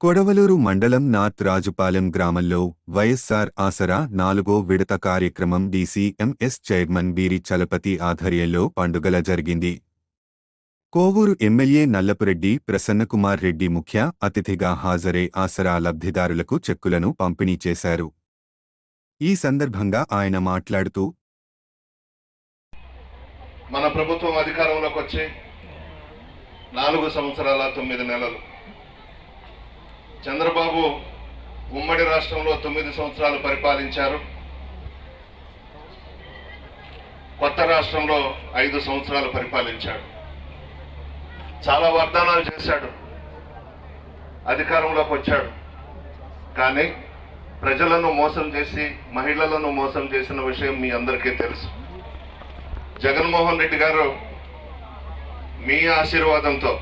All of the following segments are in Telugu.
కొడవలూరు మండలం నాత్ రాజుపాలెం గ్రామంలో వైఎస్సార్ ఆసరా నాలుగో విడత కార్యక్రమం డీసీఎంఎస్ చైర్మన్ బీరి చలపతి ఆధ్వర్యంలో పండుగల జరిగింది. కోవూరు ఎమ్మెల్యే నల్లపురెడ్డి ప్రసన్నకుమార్ రెడ్డి ముఖ్య అతిథిగా హాజరై ఆసరా లబ్ధిదారులకు చెక్కులను పంపిణీ చేశారు. ఈ సందర్భంగా ఆయన మాట్లాడుతూ మన ప్రభుత్వం అధికారంలోకి వచ్చి నాలుగు సంవత్సరాల తొమ్మిది నెలలు చంద్రబాబు ఉమ్మడి రాష్ట్రంలో తొమ్మిది సంవత్సరాలు పరిపాలించారు. కొత్త రాష్ట్రంలో ఐదు సంవత్సరాలు పరిపాలించాడు. చాలా వాగ్దానాలు చేశాడు. అధికారంలోకి వచ్చాడు. కానీ ప్రజలను మోసం చేసి మహిళలను మోసం చేసిన విషయం మీ అందరికీ తెలుసు. జగన్మోహన్ రెడ్డి గారు మీ ఆశీర్వాదంతో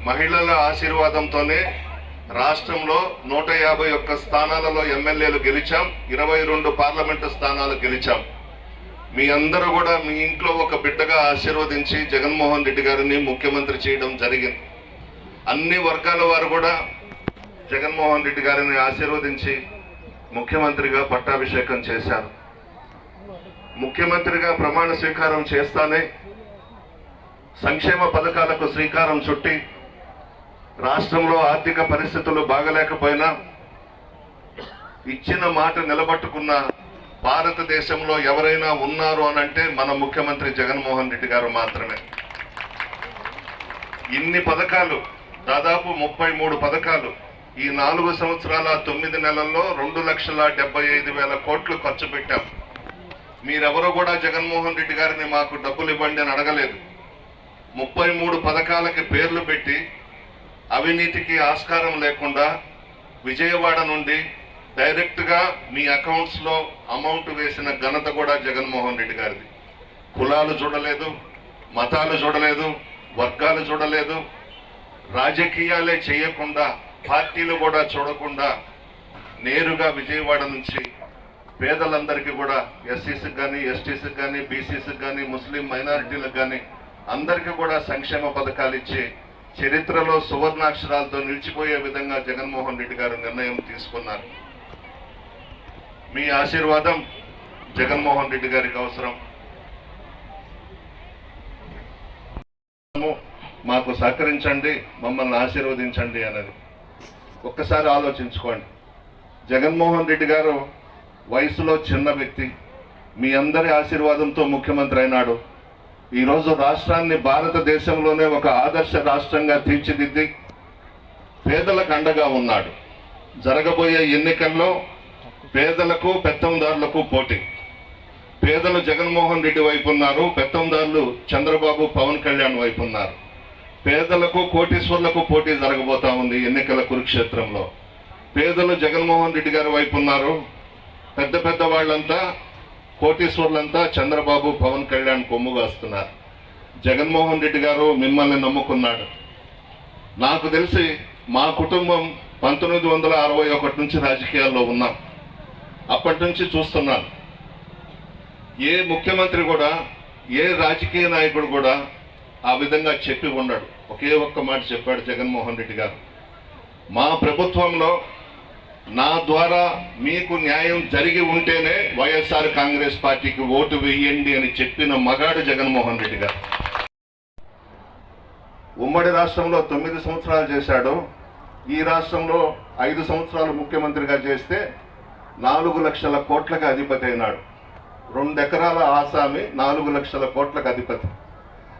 మహిళల ఆశీర్వాదంతోనే రాష్ట్రంలో నూట యాభై ఒక్క స్థానాలలో ఎమ్మెల్యేలు గెలిచాం ఇరవై రెండు పార్లమెంటు స్థానాలు గెలిచాం. మీ అందరూ కూడా మీ ఇంట్లో ఒక బిడ్డగా ఆశీర్వదించి జగన్మోహన్ రెడ్డి గారిని ముఖ్యమంత్రి చేయడం జరిగింది. అన్ని వర్గాల వారు కూడా జగన్మోహన్ రెడ్డి గారిని ఆశీర్వదించి ముఖ్యమంత్రిగా పట్టాభిషేకం చేశారు. ముఖ్యమంత్రిగా ప్రమాణ స్వీకారం చేస్తానే సంక్షేమ పథకాలకు శ్రీకారం చుట్టి రాష్ట్రంలో ఆర్థిక పరిస్థితులు బాగలేకపోయినా ఇచ్చిన మాట నిలబట్టుకున్న భారతదేశంలో ఎవరైనా ఉన్నారు అని అంటే మన ముఖ్యమంత్రి జగన్మోహన్ రెడ్డి గారు మాత్రమే. ఇన్ని పథకాలు దాదాపు ముప్పై మూడు పథకాలు ఈ నాలుగు సంవత్సరాల తొమ్మిది నెలల్లో రెండు లక్షల డెబ్బై ఐదు వేల కోట్లు ఖర్చు పెట్టాం. మీరెవరూ కూడా జగన్మోహన్ రెడ్డి గారిని మాకు డబ్బులు ఇవ్వండి అని అడగలేదు. ముప్పై మూడు పథకాలకి పేర్లు పెట్టి అవినీతికి ఆస్కారం లేకుండా విజయవాడ నుండి డైరెక్ట్గా మీ అకౌంట్స్లో అమౌంట్ వేసిన ఘనత కూడా జగన్మోహన్ రెడ్డి గారిది. కులాలు చూడలేదు మతాలు చూడలేదు వర్గాలు చూడలేదు రాజకీయాలే చేయకుండా పార్టీలు కూడా చూడకుండా నేరుగా విజయవాడ నుంచి పేదలందరికీ కూడా ఎస్సీసీకి కానీ ఎస్టీసీకి కానీ బీసీసీకి కానీ ముస్లిం మైనారిటీలకు కానీ అందరికీ కూడా సంక్షేమ పథకాలు ఇచ్చి చరిత్రలో సువర్ణాక్షరాలతో నిలిచిపోయే విధంగా జగన్మోహన్ రెడ్డి గారు నిర్ణయం తీసుకున్నారు. మీ ఆశీర్వాదం జగన్మోహన్ రెడ్డి గారికి అవసరం. మాకు సహకరించండి మమ్మల్ని ఆశీర్వదించండి అన్నది. ఒక్కసారి ఆలోచించుకోండి. జగన్మోహన్ రెడ్డి గారు వయసులో చిన్న వ్యక్తి. మీ అందరి ఆశీర్వాదంతో ముఖ్యమంత్రి అయినాడు. ఈరోజు రాష్ట్రాన్ని భారతదేశంలోనే ఒక ఆదర్శ రాష్ట్రంగా తీర్చిదిద్ది పేదలకు అండగా ఉన్నాడు. జరగబోయే ఎన్నికల్లో పేదలకు పెత్తందారులకు పోటీ. పేదలు జగన్మోహన్ రెడ్డి వైపు ఉన్నారు పెత్తందారులు చంద్రబాబు పవన్ కళ్యాణ్ వైపు ఉన్నారు. పేదలకు కోటీశ్వర్లకు పోటీ జరగబోతా ఉంది ఎన్నికల కురుక్షేత్రంలో. పేదలు జగన్మోహన్ రెడ్డి గారి వైపు ఉన్నారు. పెద్ద పెద్ద వాళ్ళంతా కోటీశ్వర్లంతా చంద్రబాబు పవన్ కళ్యాణ్ కొమ్ము కాస్తున్నారు. జగన్మోహన్ రెడ్డి గారు మిమ్మల్ని నమ్ముకున్నాడు. నాకు తెలిసి మా కుటుంబం పంతొమ్మిది వందల అరవై ఒకటి నుంచి రాజకీయాల్లో ఉన్నాం. అప్పటి నుంచి చూస్తున్నాను ఏ ముఖ్యమంత్రి కూడా ఏ రాజకీయ నాయకుడు కూడా ఆ విధంగా చెప్పి ఉండడు. ఒకే ఒక్క మాట చెప్పాడు జగన్మోహన్ రెడ్డి గారు. మా ప్రభుత్వంలో నా ద్వారా మీకు న్యాయం జరిగి ఉంటేనే వైఎస్ఆర్ కాంగ్రెస్ పార్టీకి ఓటు వేయండి అని చెప్పిన మగాడు జగన్మోహన్ రెడ్డి గారు. ఉమ్మడి రాష్ట్రంలో తొమ్మిది సంవత్సరాలు చేశాడు. ఈ రాష్ట్రంలో ఐదు సంవత్సరాలు ముఖ్యమంత్రిగా చేస్తే నాలుగు లక్షల కోట్లకు అధిపతి అయినాడు. రెండు ఎకరాల ఆసామి నాలుగు లక్షల కోట్లకు అధిపతి.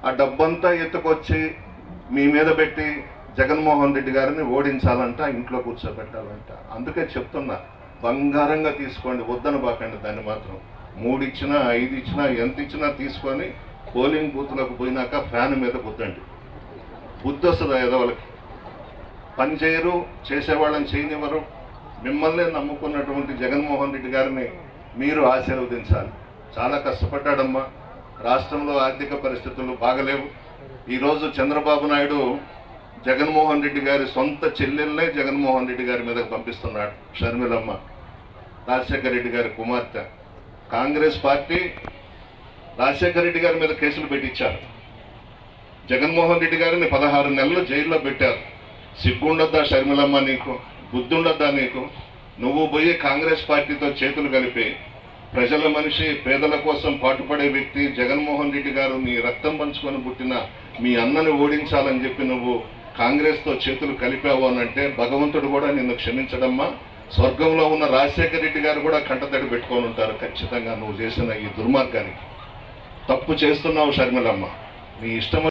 ఆ డబ్బంతా ఎత్తుకొచ్చి మీ మీద పెట్టి జగన్మోహన్ రెడ్డి గారిని ఓడించాలంట ఇంట్లో కూర్చోబెట్టాలంట. అందుకే చెప్తున్నా బంగారంగా తీసుకోండి వద్దను బాకండి దాన్ని మాత్రం. మూడు ఇచ్చినా ఐదు ఇచ్చినా ఎంత ఇచ్చినా తీసుకొని పోలింగ్ బూత్లకు పోయినాక ఫ్యాన్ మీద బుద్దండి బుద్ధి వస్తుంది ఎదవలకి? పని చేయరు చేసేవాళ్ళని చేయనివ్వరు. మిమ్మల్నే నమ్ముకున్నటువంటి జగన్మోహన్ రెడ్డి గారిని మీరు ఆశీర్వదించాలి. చాలా కష్టపడ్డాడమ్మా. రాష్ట్రంలో ఆర్థిక పరిస్థితులు బాగలేవు. ఈరోజు చంద్రబాబు నాయుడు జగన్మోహన్ రెడ్డి గారి సొంత చెల్లెల్నే జగన్మోహన్ రెడ్డి గారి మీదకు పంపిస్తున్నాడు షర్మిలమ్మ రాజశేఖర రెడ్డి గారి కుమార్తె. కాంగ్రెస్ పార్టీ రాజశేఖర రెడ్డి గారి మీద కేసులు పెట్టించారు. జగన్మోహన్ రెడ్డి గారిని పదహారు నెలలు జైల్లో పెట్టారు. సిగ్గుండొద్దా షర్మిలమ్మ నీకు? బుద్ధుండొద్దా నీకు? నువ్వు పోయి కాంగ్రెస్ పార్టీతో చేతులు కలిపి ప్రజల మనిషి పేదల కోసం పాటుపడే వ్యక్తి జగన్మోహన్ రెడ్డి గారు నీ రక్తం పంచుకొని పుట్టిన మీ అన్నని ఓడించాలని చెప్పి నువ్వు కాంగ్రెస్తో చేతులు కలిపావు అంటే భగవంతుడు కూడా నిన్ను క్షమించడమ్మా. స్వర్గంలో ఉన్న రాజశేఖర రెడ్డి గారు కూడా కంటతడి పెట్టుకొని ఉంటారు. ఖచ్చితంగా నువ్వు చేసిన ఈ దుర్మార్గానికి. తప్పు చేస్తున్నావు షర్మిలమ్మ నీ ఇష్టం